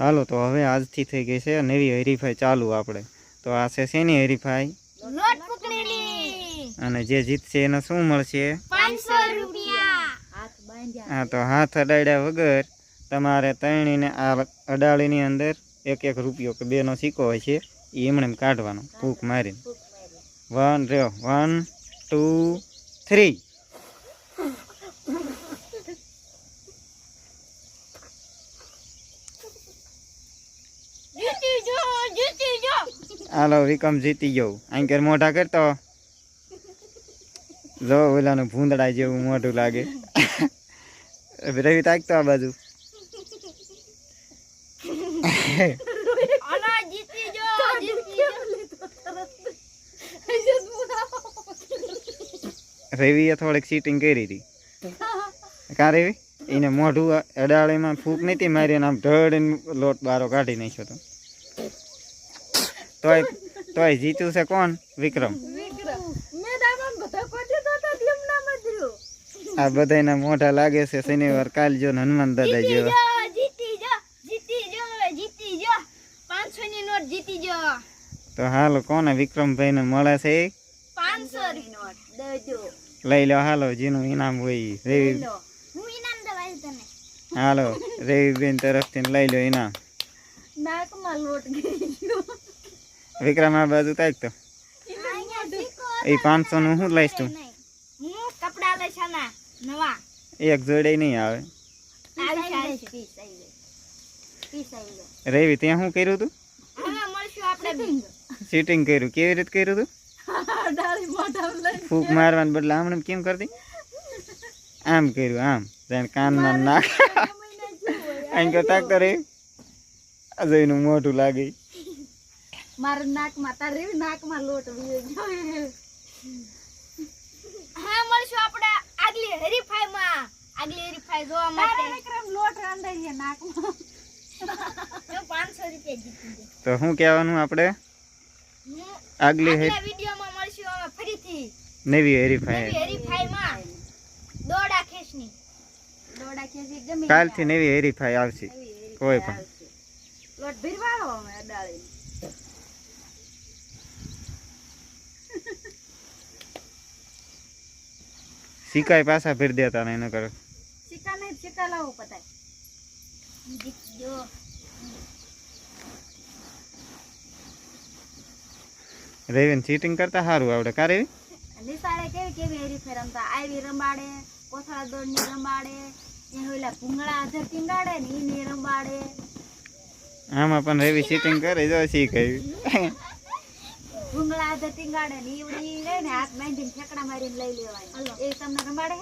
હાલો તો હવે આજથી થઈ ગઈ છે નવી હરીફાઈ ચાલુ આપણે. તો આ છે શેની હરીફાઈ? અને જે જીતશે એને શું મળશે? હા તો હાથ અડાડ્યા વગર તમારે તણીને આ અડાળીની અંદર એક એક રૂપિયો કે બેનો સિક્કો હોય છે એ એમણે એમ કાઢવાનો કૂક મારીને. વન રહ્યો વન ટુ થ્રી જીતી જો જીતી જો હાલો વિકમ જીતી ગયો. આંકેર મોઢા કરતો. જો ઓલાનું ભૂંદડા જેવું મોઢું લાગે. રવિ તાકતો આ બાજુ. અલા જીતી જો જીતી જો રવિએ થોડીક સીટિંગ કરી હતી. કા રવિ? એને મોઢું અડાળીમાં ફૂંક નથી મારી અને આમ ઢળીને લોટ બારો કાઢી નાખ્યો તો તોય તોય જીત્યું છે કોણ? વિક્રમ. આ બધાના મોઢા લાગે છે શનિવાર કાલ જો હનુમાન દાદા જીતી જેવા. જો જીતી જો જીતી જો જીતી જો. પાંચસો ની નોટ જીતી જો. તો હાલો કોને વિક્રમભાઈ ને મળે છે? પાંચસો ની નોટ. દેજો. લઈ લો હાલો જેનું ઇનામ હોય. રવિ હાલો રવિબેન તરફથી લઈ લો ઇનામ. નાકમાં લોટ ગઈ વિક્રમ આ બાજુ તાક તો. એ પાંચસો નું શું લઈશ તું એક જોડે નહીં આવે. રવિ ત્યાં શું કર્યું તું. સીટિંગ કર્યું. કેવી રીતે કર્યું તું? ફૂક મારવાને બદલે આમને કેમ કરતી? આમ કર્યું આમ. જાણે કાનમાં નાખ. અહીં કરતા તાક રે અજયનું મોઢું લાગે. મારા નાકમાં તારે નાકમાં લોટ વીયો ગયો હવે મળશું આપણે આગલી હરીફાઈમાં આગલી હરીફાઈ જોવા માટે. વિક્રમ લોટ રાંધાઈ છે નાકમાં જો પાંચસો રૂપિયા જીતી ગયો. તો શું કહેવાનું આપણે? આગલી હે- વિડીયોમાં મળશું અમે ફરીથી. નવી હરીફાઈ. નવી હરીફાઈમાં દોડા ખેસની દોડા ખેંચી ગમે કાલથી નવી હરીફાઈ આવશે. કોઈ પણ. લોટ ભીરવાળો અમે અડાળી સિકાઈ પાછા ફેર દેતા ને એને કરે સિકા નહીં સિકા લાવો પતાય જો. ગયો ચીટિંગ કરતા સારું આવડે. કા રેવી? નિશાળે કેવી કેવી હેરી રમતા? આવી રંબાડે કોથળા દોડની રંબાડે એ હોલા પુંગળા અધર ટીંગાડે ને ઈને રંબાડે આમાં પણ રેવી ચીટિંગ કરે જો શીખાય ભૂંગળા અધર ટીંગાડે ને ઈવડી રહે ને હાથ બાંધીને ઠેકડા મારીને લઈ લેવાય એ તમને હે? રંબાડે